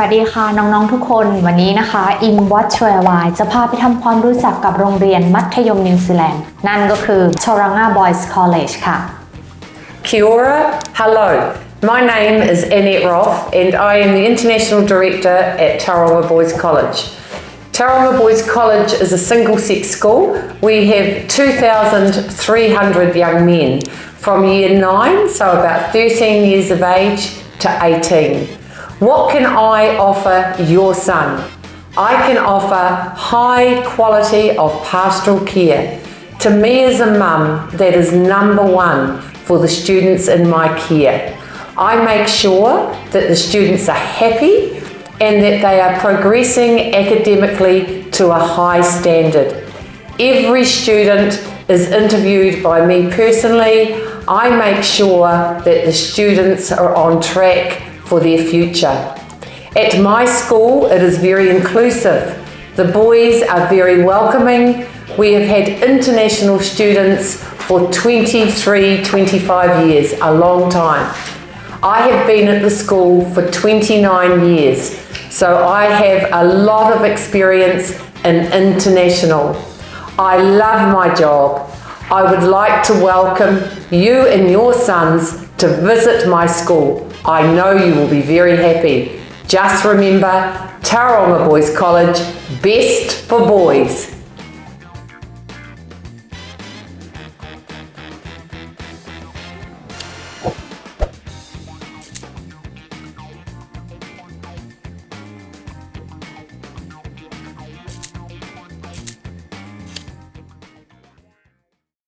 วัสดีค่ะน้องๆทุกคนวันนี้นะคะอิมวัตชวายจะพาไปทำความรู้จักกับโรงเรียนมัธยมนิวซีแลนด์นั่นก็คือ Tauranga Boys College ค่ะ Kia ora, hello. My name is Annette Roth and I am the International Director at Taronga Boys College. Taronga Boys College is a single sex school. We have 2,300 young men from year 9, so about 13 years of age, to 18. What can I offer your son? I can offer high quality of pastoral care. To me as a mum, that is number one for the students in my care. I make sure that the students are happy and that they are progressing academically to a high standard. Every student is interviewed by me personally. I make sure that the students are on track for their future. At my school, it is very inclusive. The boys are very welcoming. We have had international students for 23, 25 years, a long time. I have been at the school for 29 years, so I have a lot of experience in international. I love my job. I would like to welcome you and your sons to visit my school. I know you will be very happy. Just remember, Taronga Boys College, best for boys.